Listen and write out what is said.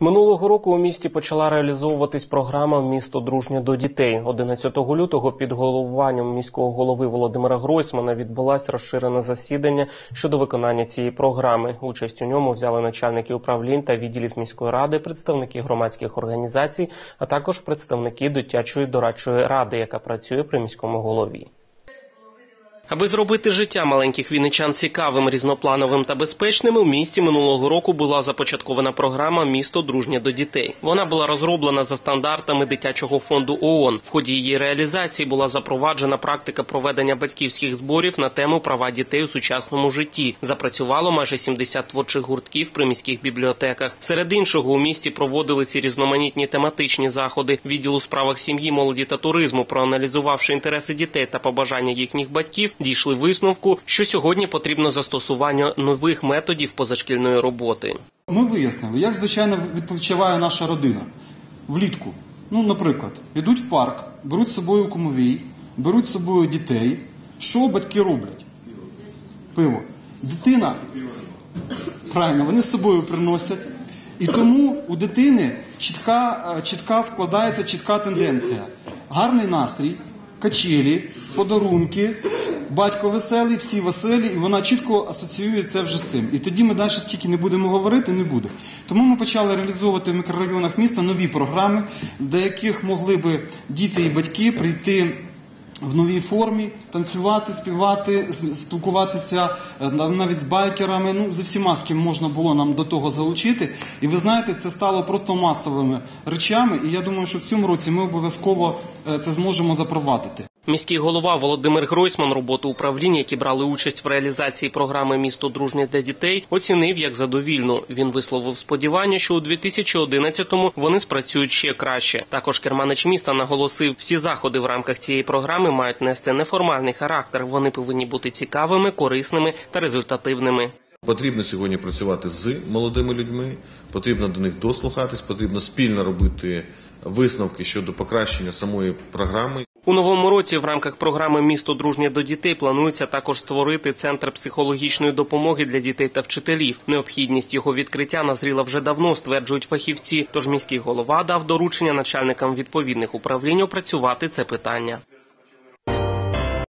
Минулого року у місті почала реалізовуватись програма Місто дружнє до дітей. 11 лютого під головуванням міського голови Володимира Гройсмана відбулось розширене засідання щодо виконання цієї програми. Участь у ньому взяли начальники управлінь та відділів міської ради, представники громадських організацій, а також представники дитячої дорадчої ради, яка працює при міському голові. Аби зробити життя маленьких вінничан цікавим, різноплановим та безпечним, у місті минулого року була започаткована програма Місто дружнє до дітей. Вона була розроблена за стандартами дитячого фонду ООН. В ході її реалізації була запроваджена практика проведення батьківських зборів на тему права дітей у сучасному житті. Запрацювало майже 70 творчих гуртків при міських бібліотеках. Серед іншого у місті проводилися різноманітні тематичні заходи відділу справах сім'ї, молоді та туризму, проаналізувавши інтереси дітей та побажання їхніх батьків дійшли висновку, що сьогодні потрібно застосування нових методів позашкільної роботи. Ми вияснили, як звичайно відпочиває наша родина влітку. Ну, наприклад, йдуть в парк, беруть з собою кумовій, беруть з собою дітей. Що батьки роблять? Пиво. Дитина правильно, вони з собою приносять. І тому у дитини чітка, е, чітка складається чітка тенденція. Гарний настрій, качелі, подарунки, батько веселий, всі веселі, і вона чітко асоціює це вже з цим. І тоді ми далі, скільки не будемо говорити, не буде. Тому ми почали реалізовувати в мікрорайонах міста нові програми, до яких могли би діти і батьки прийти. В новій формі танцювати, співати, спілкуватися е, навіть з байкерами. Ну зі всіма, з ким можна було нам до того залучити. І ви знаєте, це стало просто масовими речами. І я думаю, що в цьому році ми обов'язково е, це зможемо запровадити. Міський голова Володимир Гройсман роботу управління, які брали участь в реалізації програми Місто дружнє для дітей, оцінив як задовільну. Він висловив сподівання, що у 2011-му вони спрацюють ще краще. Також керманич міста наголосив, всі заходи в рамках цієї програми мають нести неформальний характер. Вони повинні бути цікавими, корисними та результативними. Потрібно сьогодні працювати з молодими людьми, потрібно до них дослухатись, потрібно спільно робити висновки щодо покращення самої програми. У новому році в рамках програми Місто дружнє до дітей планується також створити центр психологічної допомоги для дітей та вчителів. Необхідність його відкриття назріла вже давно, стверджують фахівці. Тож міський голова дав доручення начальникам відповідних управлінь опрацювати це питання.